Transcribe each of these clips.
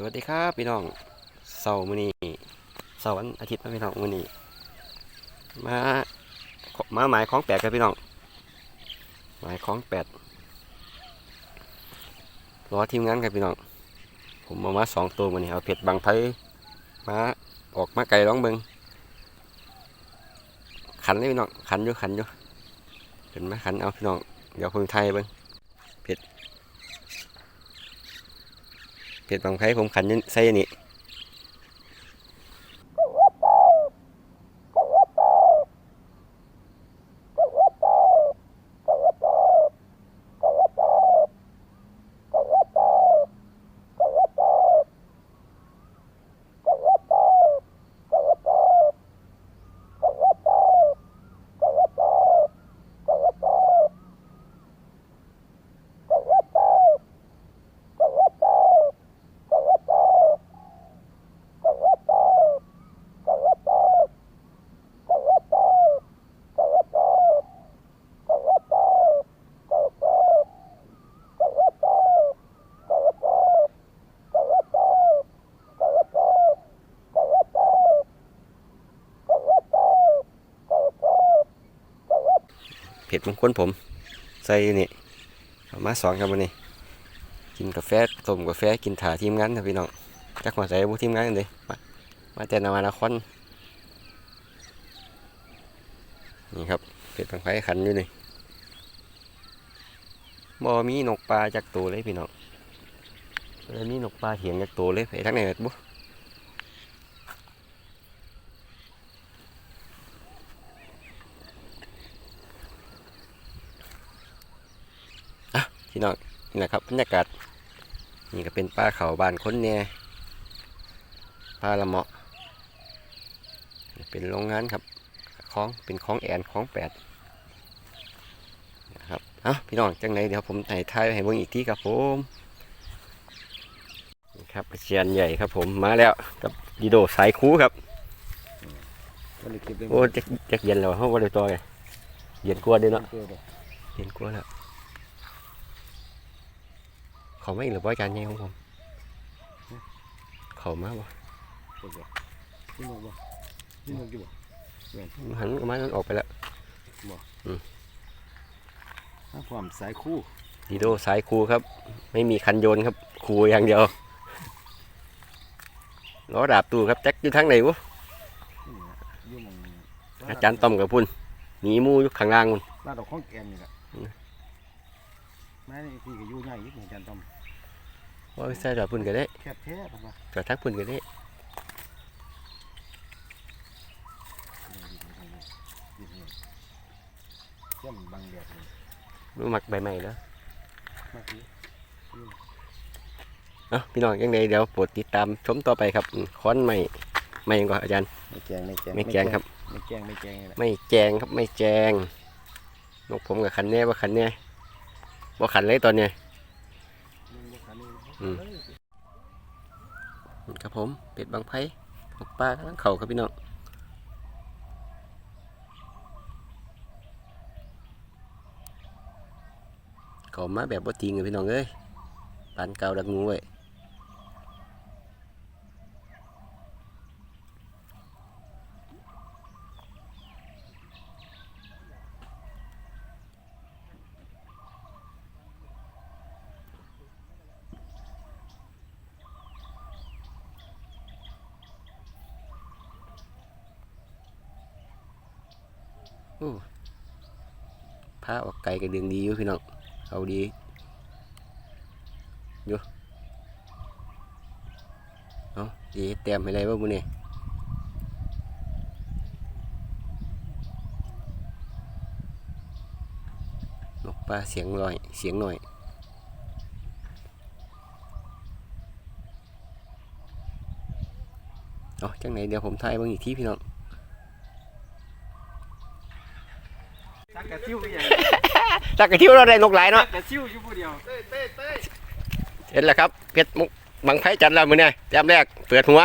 สวัสดีครับพี่น้องเสาร์มื้อนี้เสาร์วันอาทิตย์นะพี่น้องมื้อนี้มามาหมายของแปดครับพี่น้องหมายของแปดรอทีมงานครับพี่น้องผมเอามาสองตัวมื้อนี้เอาเผ็ดบางไทยมาออกมาไกลร้องเบิงขันเลยพี่น้องขันอยู่ขันอยู่เห็นไหมขันเอาพี่น้องเดี๋ยวคนไทยเบิงเผ็ด เพชรบางไทยผมขันใส่อันนี่ เผ็ดมงคลผม ใส่นี่มาสองครับวันนี้ กินกาแฟต้มกาแฟกินถาทีมงานครับพี่น้องจักหัวใจบุทีมงานเลยมามาแต่นาวานาคอนนี่ครับเผ็ดบางไฟขันอยู่นี่บ่มีนกปลาจากตัวเลยพี่น้องเลยมีนกปลาเหียงจากตัวเลยไปทั้งไหนเบิดบุ พี่น้องนี่แหละครับบรรยากาศนี่ก็เป็นปลาเขาบานคนเนี่ยปลาละเมาะเป็นโรงงานครับคลองเป็นคลองแอนคลองแปดนะครับเอ้าพี่น้องจังไหนเดี๋ยวผมถ่ายทายให้เบิ่งอีกทีครับผมนี่ครับเชียนใหญ่ครับผมมาแล้วกับดีโดสายคูครับก็เลยเก็บได้โอ้จักจักเย็นแล้วเขาบ่ได้ต่อยเย็นกลัวาเด้เนาะเย็นกลัวแล้ว เขาไม่หรือว่าจานใหญ่ของผมเขามาบ่เก็บได้นี่มองบ่นี่มองอยู่บ่หันออกมามันออกไปแล้วถ้าความสายคู่ดีโดสายครูครับ ไม่มีคันโยนครับครูอย่างเดียวล้อดาบตู้ครับแจ็คอยู่ทางไหนวะนี่นะอยู่หมองอาจารย์ต้อมกับพุ่นหนีหมูอยู่ข้างล่างพุ่นลาดดอกข้องแกนนี่แหละอืมแม่นี่ที่ก็อยู่ใหญ่ยิ่งอาจารย์ต้อม ว่าใส่ดาบพุ่นก็ได้แคบแท้ผมว่าจอดทักพุ่นก็ได้เจ้ามันบังแดดเลยรู้มักใบใหม่แล้วมากทีเอ้าพี่น้องยังไงเดี๋ยวโปรดติดตามชมต่อไปครับอืมค้อนใหม่ไม่ยังก่อนอาจารย์ไม่แจงไม่แจงไม่แกงครับไม่แจงไม่แจงนี่แหละไม่แจงครับไม่แจงนกผมกับคันแน่ว่าคันแน่ว่าขันเลยตอนเนี้ยอืม ครับผม เป็ดบางไผ่นกปลากำลังเข่าครับพี่น้องเขามาแบบว่าจริงเลยพี่น้องเอ้ยปานเกาดักงูเว้ยอู้พา ออกไกลกันเดืองดีอยู่พี่น้องเอาดีอยู่เอาดีเต็มให้ไรบ้างบุนี่ยนกปลาเสียงลอยเสียงหน่อยเอาจังไหนเดี๋ยวผมถ่ายบิ่งอีกทีพี่น้อง ชักกระซิ่วอย่าง จักกะทิวเราได้นกหลายเนาะกระซิ่วอยู่ผู้เดียวเห็นแล้วครับเพชรมุกบังไฟจันทร์แล้วมือเนี่ยแต้มแรกเปิดหัว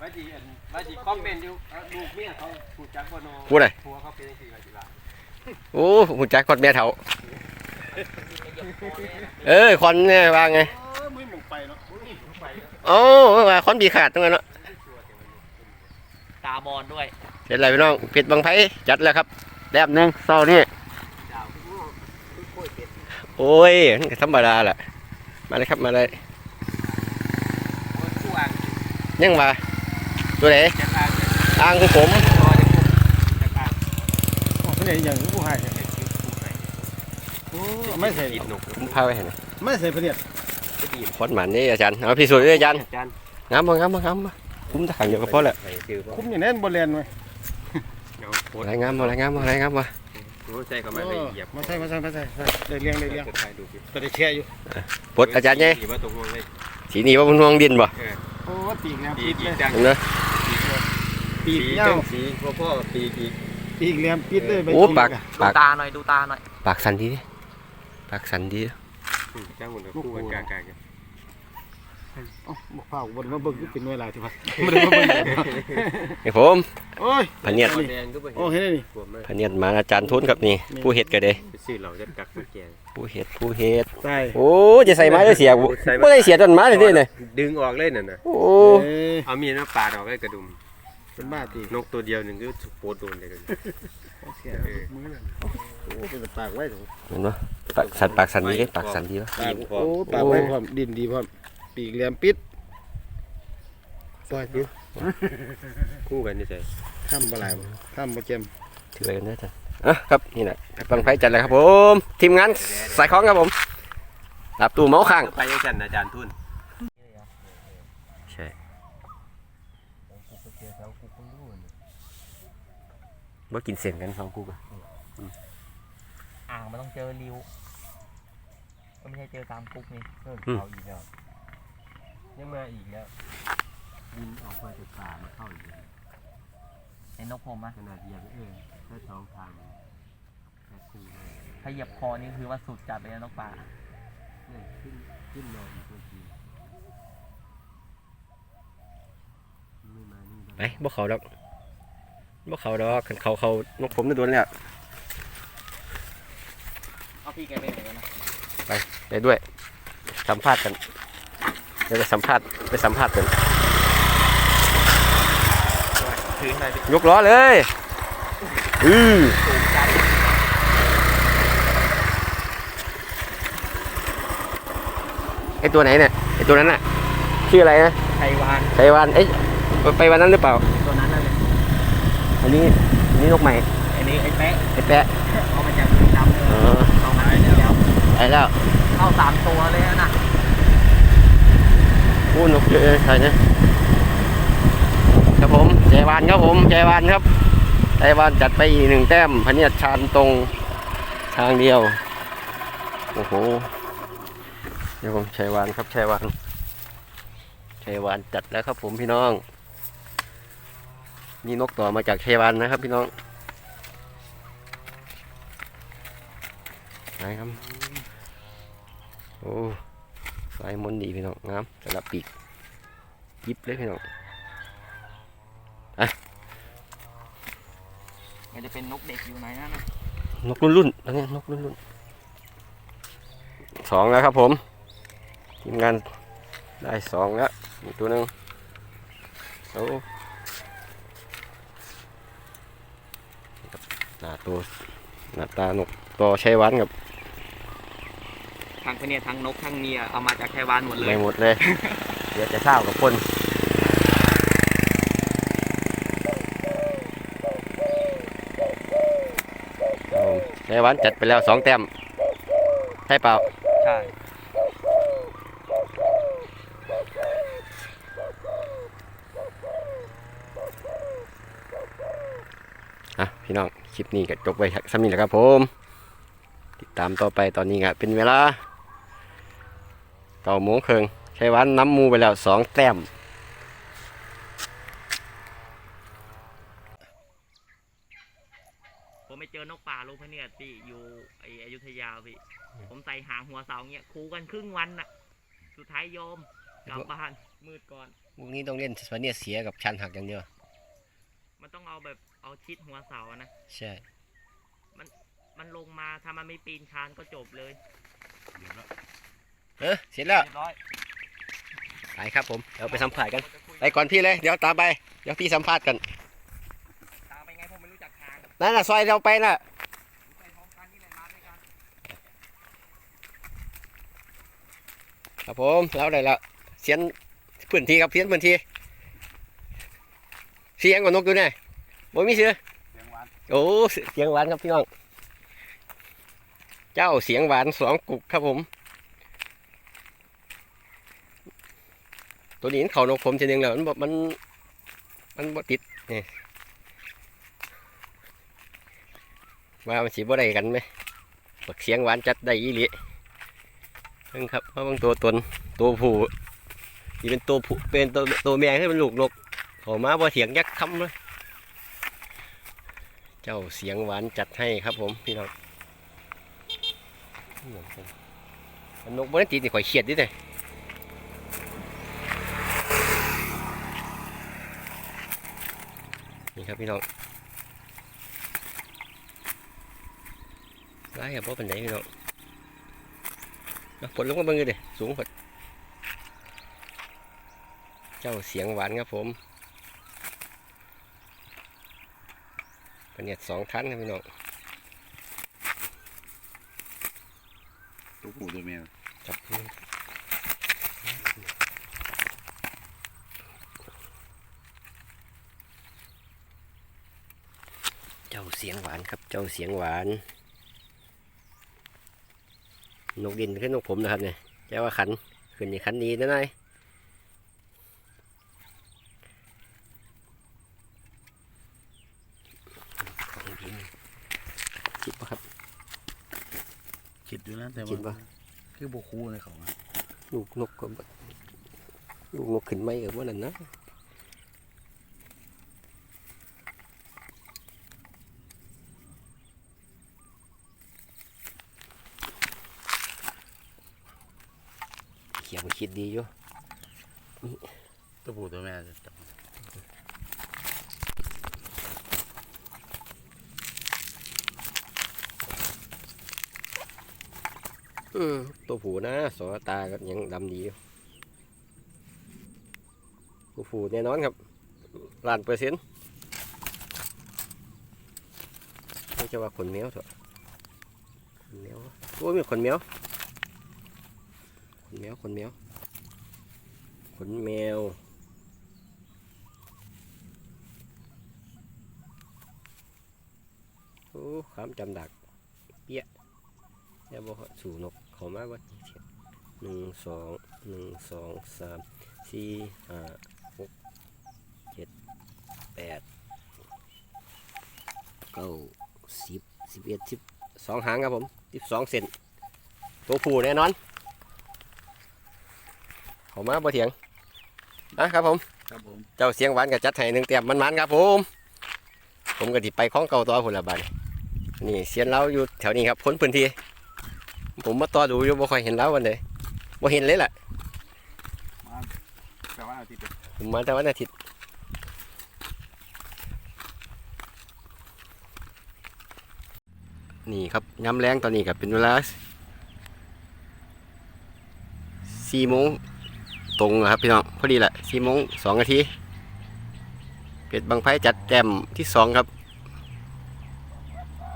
ว่าจีอันว่าจีคอมเมนต์อยู่เอาลูกเมียเขาผูกจักบ่นอพูดอะไรผัวเขาเป็นจังซี่ว่าจีล่ะโอ้หุ่นจักกดเมียเถาเออควันเนี่ยว่าไงเออมือหมองไปเนาะโอ้ว่าคนบีขาดตรงนั้นเนาะตาบอดด้วยเสร็จแล้วพี่น้องปิดบังไฟจัดแล้วครับแดบหนึงเศร้านี่ โอ้ยมันก็ธรรมดาแหละมาเลยครับมาเลยคนผู้อ่างยังมาตัวไหนจะอ่างอ่างของผมรอจะอ่างโอ้เป็นอย่างผู้ให้โอ้ไม่ใส่กินหนุกผมพาไปเห็นไม่ใส่เนียดควันหมันนี่อาจารย์เอาพิสูจน์ด้วยอาจารย์จานงามบ่งามบ่งามบ่คุ้มทหารเดียวก็พอแล้วใส่ชื่อพ่อคุ้มอย่างนั้นบนแลนไว้เดี๋ยวโพสอะไรงามบ่อะไรงามบ่อะไรงาม บ่ใส่เข้ามาไปเหยียบมาใส่มาใส่มาใส่ได้เลี้ยงได้เลี้ยงจะถ่ายดูคลิปก็ได้แช่อยู่ปลดอาจารย์ไงว่าตรงห่วงเลยสีนี้ว่าบนห่วงดินบ่โอ้ปีกแหลมปีปิดกเลยจังเห็นไหมปีกสีเงาจังสีพ่อพ่อปีกอีกปีกแหลมปิดเลยโอ้ปากดูปากตาหน่อยดูตาหน่อยปากสันดีดิปากสันดีจ้างหุ่นกับคู่กันกลางก ลางกันอ๋อบอกเผาบนมาเบิ่งเป็นหน่วยลายที่ว่าไม่ได้มาเบิ่งไอ้ผมโอ้ยพะเนียดแดงก็ไปโอ้เห็นไหมนี่ปวดมากพะเนียดมาอาจารย์ทุนครับนี่ ผู้เฮ็ดก็ได้ไปซื้อเราจะกักมาแกงผู้เฮ็ดผู้เฮ็ดใช่โอ้จะใส่ไม้ได้เสียบ่บ่ได้เสียต้นไม้เลยเด้เนี่ยดึงออกเลยน่ะนะโอ้เอ้ยเอามีดมาปาดออกเลยกระดุมเป็นบ้าตีนกตัวเดียวหนึ่งก็โปดโดนเลยกันเสียมือเลยโอ้เป็นปากไว้เห็นบ่ปากสันปากสันดีเด้ปากสันดีวะปากโอ้ปากไว้พร้อมดินดีพร้อม ปีกแหลมปิดปล่อยดิคู่กันนี่ใส่ข้ามบ่หลายบ่ข้ามบ่เจ็มถือไปกันได้อจ้ะอะครับนี่แหละบังไฟจัดเลยครับผมทีมงานสายของครับผมรับตู้เมาส์ข้างไปยังจันอาจารย์ทุนใช่บ่กินเส้นกันสองคู่กันอ่างมันต้องเจอริวมันไม่ใช่เจอตามคุกนี่เออเขาอีกแล้ว ยังมาอีกแล้วดินออกมาจากป่ามาเข้าอีกไอ้นกผมอะขนาดเหยียบเออถ้าท้องทางแค่คู่เลยถ้าเหยียบคอนี่คือว่าสุดจัดเลยนะนกป่า เนี่ยขึ้นขึ้นนอนอยู่ตัวทีไม่มานี่ไปบ่เขาดอกบ่เขาดอกคันเขาเขานกผมได้โดนแล้วเอาพี่แกไปไหนแล้วนะไปด้วยสัมภาษณ์กันเดี๋ยวไปสัมภาษณ์ไปสัมภาษณ์กันถือหน่อยยกล้อเลยอือสูงใจไอตัวไหนเนี่ยไอตัวนั้นน่ะชื่ออะไรนะไทยวานไต้หวันเอ้ยไปวันนั้นหรือเปล่าตัวนั้นนั่นเลยอันนี้อันนี้นกใหม่ไอ้นี่ไอ้แป๊ะไอแปะเอามาจากที่ดำเลยอ๋อเอามาแล้วไปแล้วเข้าสามตัวเลยนะ โอ้นกเยอะใช่เนี่ยครับผมใจวานครับผมใจวานครับใจวานจัดไปอีกหนึ่งแต้มพเนียดชานตรงทางเดียว โอ้โหเดี๋ยวผมชัยวานครับชัยวานชัยวานจัดแล้วครับผมพี่น้อง นี่นกต่อมาจากชัยวานนะครับพี่น้องไหนครับโอ้ สายมนต์ดีพี่น้องงามสลับปีกยิบเลยพี่น้องมันจะเป็นนกเด็กอยู่ไหนนั่นนะนกรุ่นรุ่นๆอันนี้นกรุ่นรุ่นสองแล้วครับผมทีมงานได้สองแล้วอีกตัวหนึ่งโอ้หน้าตัวหน้าตานกตัวใช้วันกับ ทางพเนียทางนกทางเมียเอามาจากไทยวานหมดเลไม่ยหมดเลย เดี๋ยวจะเศร้ากับคนครับผมใช้วันจัดไปแล้วสองแต้มใช่เปล่า ใช่อะพี่น้อง คลิปนี้ก็จบไว้สักนี้แหละครับผม ติดตามต่อไปตอนนี้ก็เป็นเวลา เก้าโมงครึ่งใช้วันน้ำมูไปแล้วสองแต้มผมไปเจอนกป่าลูกพะเนียดพี่อยู่ไออยุธยาพี่ ผมใส่หางหัวเสาเงี้ยคูกันครึ่งวันน่ะ สุดท้ายยอมกลับบ้านมืดก่อนพวกนี้ต้องเล่นวันนี้เสียกับชันหักอย่างเดียว มันต้องเอาแบบเอาชิดหัวเสาอะนะ ใช่มันลงมาถ้ามันไม่ปีนคานก็จบเลย เออเสร็จแล้วเรียบร้อยไปครับผมเดี๋ยวไปสัมภาษณ์กันไปก่อนพี่เลยเดี๋ยวตามไปเดี๋ยวพี่สัมภาษณ์กันตามไปไงผมไม่รู้จักทางนั่นน่ะซอยเราไปน่ะไปพร้อมกันนี่แหละมาด้วยกันครับผมแล้วได้แล้วเสียนพื้นที่ครับเสียนพื้นที่เสียงกับนกอยู่เนี่ยบ่มีเสือเสียงหวานโอ้เสียงหวานครับพี่น้องเจ้าเสียงหวานสองกุกครับผม ตัวนี้เขานกผมทีนึงแล้วมันมันมันบติดนี่ว่ามันสีบ่ได้กันไหมบักเสียงหวานจัดได้อีหลีเพิ่งครับเพราะบางตัวตนตัวผู้ที่เป็นตัวผู้เป็นตัวตัวแม่ให้เป็นลูกนกเขามาบ่เสียงยักษ์คำเลยเจ้าเสียงหวานจัดให้ครับผมพี่น้องนนกบนตีนี่ข่อยเขียดดิเนี่ย ครับพี่น้องไล่กับพ่อเป็นไหนพี่น้องเอาผลลงมาเบิ่งเลยดิสูงผดเจ้าเสียงหวานครับผมเป็นเนี่ยสองชั้นครับพี่น้องตัวผู้ตัวเมียจับ เจ้าเสียงหวานครับ เจ้าเสียงหวาน นกดินขึ้นนกผมนะครับเนี่ยแจ้ว่าขันขึ้นนี่ขันดีนะนายของดินคิดปะครับคิดอยู่นะแต่คิดว่าปะคือบุคูในเขาอะลูกนกก็บ่ลูกนกขึ้นไม่กับว่านั่นนะ ยวมันคิดดีอยู่ตัวผู้ตัวแม่จะจับตัวผูนะสอตาก็ยังดำดีอยู่ตัวผูแน่นอนครับล้านเปอร์เซ็นต์ไม่ใช่ว่าขนแมวเถอะขนแมวโอ้ยมีขนแมว ขนแมวขนแมวขนแมวโอ้ความจำดักอย่าบอกว่าสู่นกเขามาว่าหนึ่งสองหนึ่งสองสามสี่ห้าหกเจ็ดแปดเก้าสิบสิบเอ็ดสิบสองหางครับผมสิบสองเซนตัวผู้แน่นอน เขามาบ่เถียงนะครับผมครับผมเจ้าเสียงหวานกับจัดให้หนึ่งเตรียมมันมันๆครับผม ผมก็ติไปคล้องเก่าตัวผลละบาดนี่เสียนเราอยู่แถวนี้ครับพ้นพื้นที่ ผมมาต่อดูอยู่บ่ค่อยเห็นเราวันใดบ่เห็นเลยล่ะแต่ว่าอาทิตย์ผมมาแต่วันอาทิตย์นี่ครับย้ำแรงตอนนี้กับเป็นเวลาสี่โมง ตรงครับพี่น้องพอดีแหละสี่โมงสองนาทีเป็ดบางไฟจัดแต้มที่สองครับ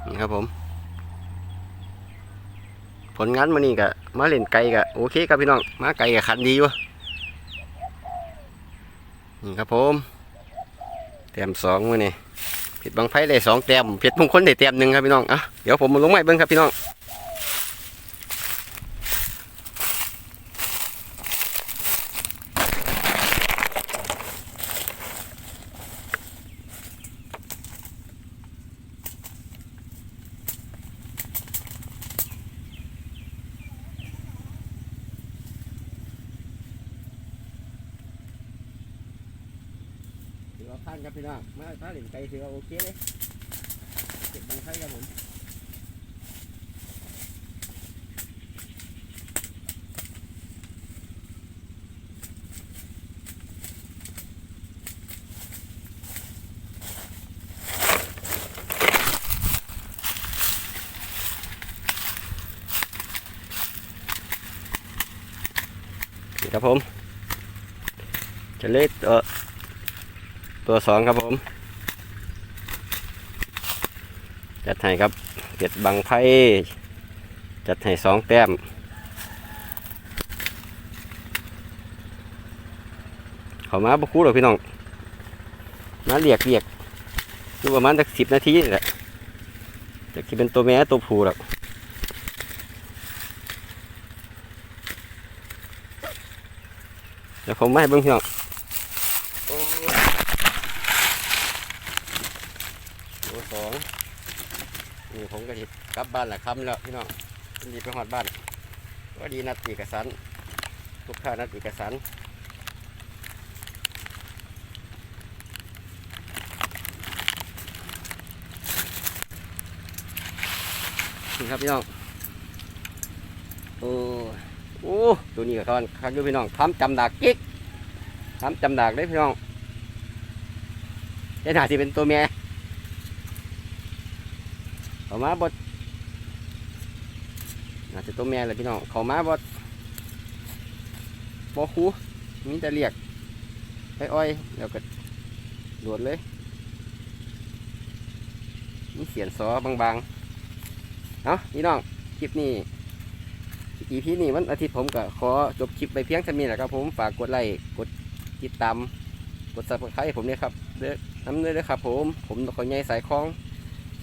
นี่ครับผม ผลงานมานี่กะมาเล่นไก่กะโอเคครับพี่น้องมาไก่กะขันดีอยู่นี่ครับผมแต้มสองมานี่เพชรบางไฟได้สองแต้มเพชรมงคลได้แต้มหนึ่งครับพี่น้องอะเดี๋ยวผมมาลงไม้เบิ้งครับพี่น้อง ครับพี่น้องมาถ้าเล่นไก่ถือว่าโอเคเลยเพชรบางไฟครับผม นี่ครับผม จะเล็กตัว ตัวสองครับผม จัดให้ครับเก็ดบังไพ่จัดให้สองแต้ม เขามาบุคูหรอกพี่น้อง มาเรียกเรียกอยู่ประมาณสักสิบนาทีนี่แหละจะคิดเป็นตัวแม่ตัวผู้หรอกเดี๋ยวผมมาให้เบิ่งพี่น้องโอ้ตัวสอง นี่ผมก็หิกลับบ้านแหละคำแล้วพี่น้องรีไปหอดบ้านก็ดีนัดเอกสารลูกค้านัดเอกสารนี่ครับพี่น้องโอ้โอ้ตัวนี้กับเขาคักอยู่พี่น้องทำจำดากกิ๊กทำจำดากเลยพี่น้องเจ้าหน้าที่เป็นตัวเมีย เขามาบดน่าจจะตัวเมียเลยพี่น้องเขามาบดบอคูมีแต่เรียกไอ้อ้อยแล้วก็โดดเลยมีเสียนซอบางๆเอาพี่น้องคลิปนี้อีพีนี้วันอาทิตย์ผมก็ขอจบคลิปไปเพียงเท่านี้แหละครับผมฝากกดไลค์กดติดตามกดซับสไครต์ผมเนี่ยครับเด้อน้ำเด้อครับผมผมขอใหญ่สายคล้อง